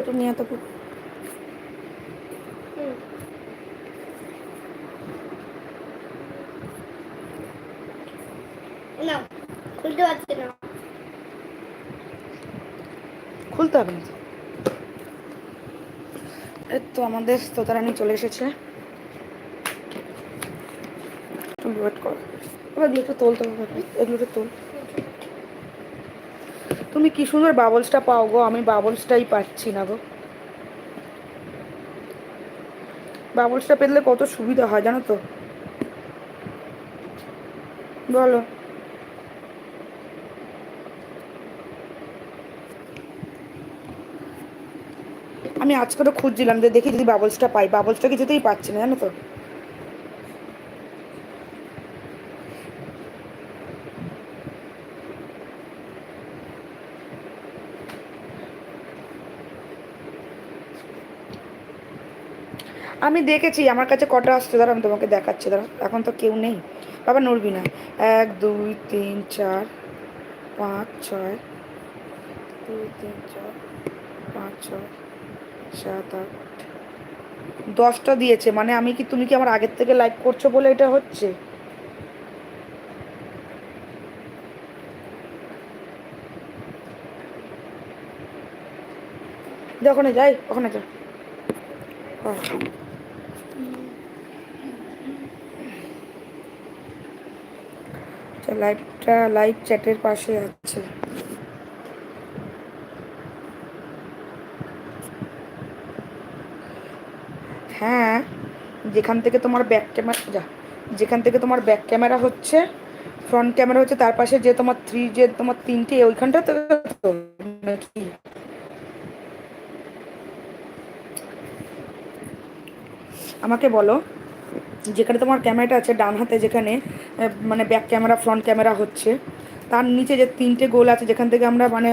এটা নিয়ে তো খুলতে পারছি না। খুলতে হবে। না এই তো আমাদের তোতারানি চলে এসেছে। একটু ওয়েট এবার এগুলো একটু তোল তো এগুলো একটু তোল। তুমি কি সুন্দর বাবলসটা পাও গো, আমি বাবলসটাই পাচ্ছি না গো। বাবলসটা পেলে কত সুবিধা হয় জানো তো? বলো। আমি আজকে তো খুঁজছিলাম যে দেখি যদি বাবলসটা পাই। বাবলসটা কিছুতেই পাচ্ছি না, জানো তো? আমি দেখেছি আমার কাছে কটা আসছে দাঁড়া আমি তোমাকে দেখাচ্ছি দাঁড়া এখন তো কেউ নেই। বাবা নড়বি না। এক দুই তিন চার পাঁচ ছয় দুই তিন চার পাঁচ ছয় সাত আট দশটা দিয়েছে। মানে আমি কি তুমি কি আমার আগের থেকে লাইক করছ বলে এটা হচ্ছে? দে, ওখানে যাই ওখানে যা আহ। আচ্ছা, লাইভটা লাইভ চ্যাটের পাশে আছে। হ্যাঁ যেখান থেকে তোমার ব্যাক ক্যামেরা যা, যেখান থেকে তোমার ব্যাক ক্যামেরা হচ্ছে ফ্রন্ট ক্যামেরা হচ্ছে, তার পাশে যে তোমার থ্রি যে তোমার তিনটে ওইখানটা তো আমাকে বলো, যেখানে তোমার ক্যামেরাটা আছে, ডান হাতে যেখানে মানে ব্যাক ক্যামেরা ফ্রন্ট ক্যামেরা হচ্ছে, তার নিচে যে তিনটে গোল আছে, যেখান থেকে আমরা মানে